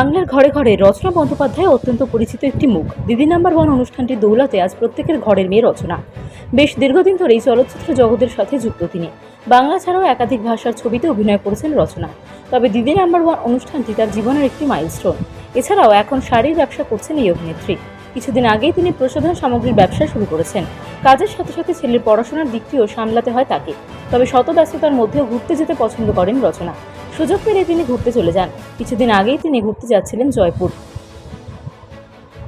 বাংলার ঘরে ঘরে রচনা বন্দ্যোপাধ্যায় অত্যন্ত পরিচিত একটি মুখ। দিদি নাম্বার ওয়ান অনুষ্ঠানটি দৌলাতে আজ প্রত্যেকের ঘরের মেয়ে রচনা। বেশ দীর্ঘদিন ধরেই চলচ্চিত্র জগতের সাথে যুক্ত তিনি। বাংলা ছাড়াও একাধিক ভাষার ছবিতে অভিনয় করেছেন রচনা। তবে দিদি নাম্বার ওয়ান অনুষ্ঠানটি তার জীবনের একটি মাইলস্টোন। এছাড়াও এখন শাড়ির ব্যবসা করছেন এই অভিনেত্রী। কিছুদিন আগেই তিনি প্রসাধন সামগ্রীর ব্যবসা শুরু করেছেন। কাজের সাথে সাথে ছেলের পড়াশোনার দিকটিও সামলাতে হয় তাকে। তবে শত ব্যস্ততার মধ্যেও ঘুরতে যেতে পছন্দ করেন রচনা। সুযোগ পেলে তিনি ঘুরতে চলে যান। কিছুদিন আগেই তিনি ঘুরতে যাচ্ছিলেন জয়পুর।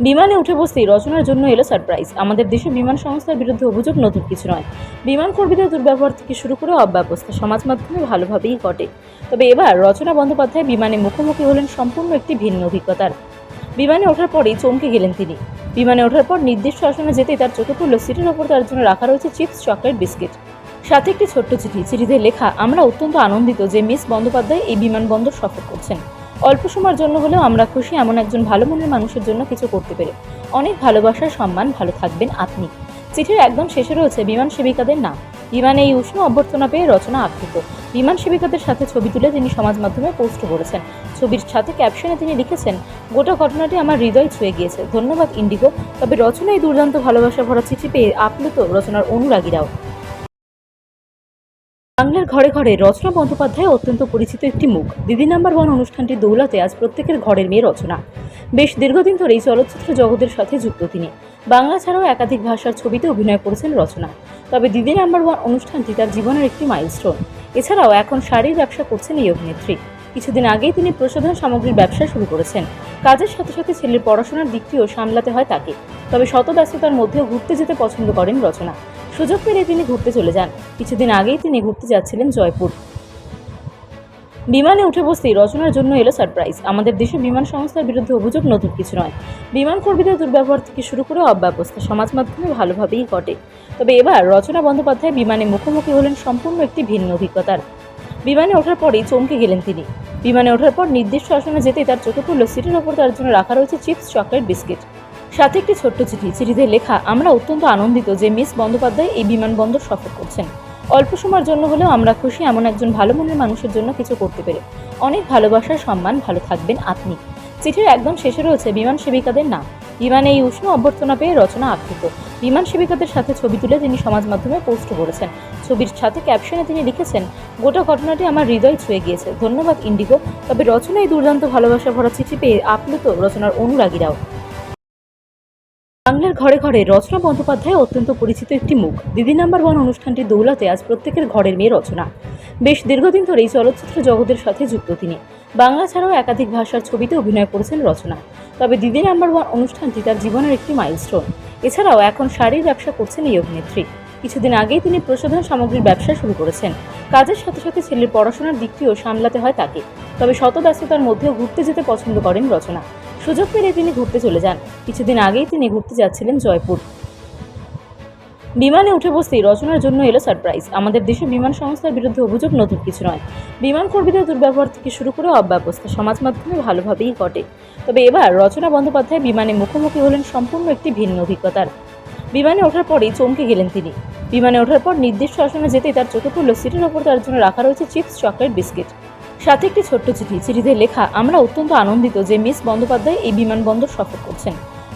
বিমানে উঠে বসতেই রচনার জন্য এলো সারপ্রাইজ। আমাদের দেশে বিমান সংস্থার বিরুদ্ধে অভিযোগ নতুন কিছু নয়। বিমান কর্মীদের দুর্ব্যবহার থেকে শুরু করে অব্যবস্থা সমাজ মাধ্যমে ভালোভাবেই ঘটে। তবে এবার রচনা বন্দ্যোপাধ্যায় বিমানে মুখোমুখি হলেন সম্পূর্ণ একটি ভিন্ন অভিজ্ঞতার। বিমানে ওঠার পরেই চমকে গেলেন তিনি। বিমানে ওঠার পর নির্দিষ্ট আসনে যেতে তার চোখে পড়ল সিটের ওপর তার জন্য রাখা রয়েছে চিপস, চকলেট, বিস্কিট। সাথে একটি ছোট্ট চিঠি। চিঠিতে লেখা, আমরা অত্যন্ত আনন্দিত যে মিস বন্দ্যোপাধ্যায় এই বিমানবন্দর সফর করছেন। অল্প সময়ের জন্য হলেও আমরা খুশি এমন একজন ভালো মনের মানুষের জন্য কিছু করতে পেরে। অনেক ভালোবাসার সম্মান, ভালো থাকবেন আপনি। চিঠির একদম শেষে রয়েছে, বিমান সেবিকাদের নাম। বিমানে এই উষ্ণ অভ্যর্থনা পেয়ে রচনা আপ্লুত বিমান সেবিকাদের সাথে ছবি তুলে তিনি সমাজ মাধ্যমে পোস্ট করেছেন। ছবির সাথে ক্যাপশনে তিনি লিখেছেন, গোটা ঘটনাটি আমার হৃদয় ছুঁয়ে গিয়েছে। ধন্যবাদ, ইন্ডিগো। তবে রচনায় দুর্দান্ত ভালোবাসা ভরা চিঠি পেয়ে আপ্লুত রচনার অনুরাগীরাও। বাংলার ঘরে ঘরে রচনা বন্দ্যোপাধ্যায় অত্যন্ত পরিচিত একটি মুখ। দিদি নাম্বার ওয়ান অনুষ্ঠানটি দৌলতে আজ প্রত্যেকের ঘরের মেয়ে রচনা। বেশ দীর্ঘদিন ধরেই চলচ্চিত্র জগতের সাথে যুক্ত তিনি। বাংলা ছাড়াও একাধিক ভাষার ছবিতে অভিনয় করেছেন রচনা। তবে দিদি নাম্বার ওয়ান অনুষ্ঠানটি তার জীবনের একটি মাইলস্টোন। এছাড়াও এখন শাড়ির ব্যবসা করছেন এই অভিনেত্রী। কিছুদিন আগেই তিনি প্রসাধন সামগ্রীর ব্যবসা শুরু করেছেন। কাজের সাথে সাথে ছেলের পড়াশোনার দিকটিও সামলাতে হয় তাকে। তবে শত ব্যস্ততার মধ্যেও ঘুরতে যেতে পছন্দ করেন রচনা। সুযোগ পেলে তিনি ঘুরতে চলে যান। কিছুদিন আগেই তিনি ঘুরতে যাচ্ছিলেন জয়পুর। বিমানে উঠে বসতেই রচনার জন্য এলো সারপ্রাইজ। আমাদের দেশে বিমান সংস্থার বিরুদ্ধে অভিযোগ নতুন কিছু নয়। বিমান কর্মীদের দুর্ব্যবহার থেকে শুরু করে অব্যবস্থা সমাজ মাধ্যমে ভালোভাবেই ঘটে। তবে এবার রচনা বন্দ্যোপাধ্যায় বিমানে মুখোমুখি হলেন সম্পূর্ণ একটি ভিন্ন অভিজ্ঞতার। বিমানে ওঠার পরেই চমকে গেলেন তিনি। বিমানে ওঠার পর নির্দিষ্ট আসনে যেতেই তার চোখে পড়ল সিটের ওপর তার জন্য রাখা রয়েছে চিপস, চকলেট, বিস্কিট। সাথে একটি ছোট্ট চিঠি। চিঠিতে লেখা, আমরা অত্যন্ত আনন্দিত যে মিস বন্দ্যোপাধ্যায় এই বিমানবন্দর সফর করছেন। অল্প সময়ের জন্য হলেও আমরা খুশি এমন একজন ভালো মনের মানুষের জন্য কিছু করতে পেরে। অনেক ভালোবাসার সম্মান, ভালো থাকবেন আপনি। চিঠির একদম শেষে রয়েছে বিমান সেবিকাদের নাম। বিমানে এই উষ্ণ অভ্যর্থনা পেয়ে রচনা আপ্লুত বিমান সেবিকাদের সাথে ছবি তুলে তিনি সমাজ মাধ্যমে পোস্ট করেছেন। ছবির সাথে ক্যাপশনে তিনি লিখেছেন, গোটা ঘটনাটি আমার হৃদয় ছুঁয়ে গিয়েছে। ধন্যবাদ, ইন্ডিগো। তবে রচনায় দুর্দান্ত ভালোবাসা ভরা চিঠি পেয়ে আপ্লুত রচনার অনুরাগীরাও। বাংলার ঘরে ঘরে রচনা বন্দ্যোপাধ্যায় অত্যন্ত পরিচিত একটি মুখ। দিদি নাম্বার ওয়ান অনুষ্ঠানটি দৌলতে আজ প্রত্যেকের ঘরের মেয়ে রচনা। বেশ দীর্ঘদিন ধরেই চলচ্চিত্র জগতের সাথে যুক্ত তিনি। বাংলা ছাড়াও একাধিক ভাষার ছবিতে অভিনয় করেছেন রচনা। তবে দিদি নাম্বার ওয়ান অনুষ্ঠানটি তার জীবনের একটি মাইলস্টোন। এছাড়াও এখন শাড়ির ব্যবসা করছেন এই অভিনেত্রী। কিছুদিন আগেই তিনি প্রসাধন সামগ্রীর ব্যবসা শুরু করেছেন। কাজের সাথে সাথে ছেলের পড়াশোনার দিকটিও সামলাতে হয় তাকে। তবে শত ব্যস্ততার মধ্যেও ঘুরতে যেতে পছন্দ করেন রচনা। সুযোগ পেলে তিনি ঘুরতে চলে যান। কিছুদিন আগেই তিনি ঘুরতে যাচ্ছিলেন জয়পুর। বিমানে উঠে বসতেই রচনার জন্য এলো সারপ্রাইজ। আমাদের দেশে বিমান সংস্থার বিরুদ্ধে অভিযোগ নতুন কিছু নয়। বিমান কর্মীদের দুর্ব্যবহার থেকে শুরু করে অব্যবস্থা সমাজ মাধ্যমে ভালোভাবেই ঘটে। তবে এবার রচনা বন্দ্যোপাধ্যায় বিমানে মুখোমুখি হলেন সম্পূর্ণ একটি ভিন্ন অভিজ্ঞতার। বিমানে ওঠার পরেই চমকে গেলেন তিনি। বিমানে ওঠার পর নির্দিষ্ট আসনে যেতেই তার চোখে পড়ল সিটের ওপর তার জন্য রাখা রয়েছে চিপস, চকলেট, বিস্কিট। সাথে একটি ছোট্ট চিঠি। চিঠিতে লেখা, আমরা অত্যন্ত আনন্দিত যে মিস বন্দ্যোপাধ্যায় এই বিমানবন্দর সফর করছেন।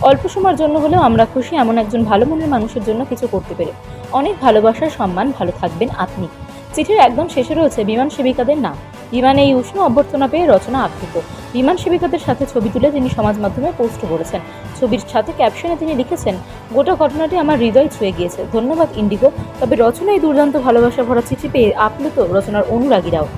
অল্প সময়ের জন্য হলেও আমরা খুশি এমন একজন ভালো মনের মানুষের জন্য কিছু করতে পেরে। অনেক ভালোবাসার সম্মান, ভালো থাকবেন আপনি। চিঠির একদম শেষে রয়েছে বিমান সেবিকাদের নাম। বিমানে এই উষ্ণ অভ্যর্থনা পেয়ে রচনা আপ্লুত বিমান সেবিকাদের সাথে ছবি তুলে তিনি সমাজ মাধ্যমে পোস্ট করেছেন। ছবির সাথে ক্যাপশনে তিনি লিখেছেন, গোটা ঘটনাটি আমার হৃদয় ছুঁয়ে গিয়েছে। ধন্যবাদ, ইন্ডিগো। তবে রচনায় দুর্দান্ত ভালোবাসা ভরা চিঠি পেয়ে আপ্লুত রচনার অনুরাগীরাও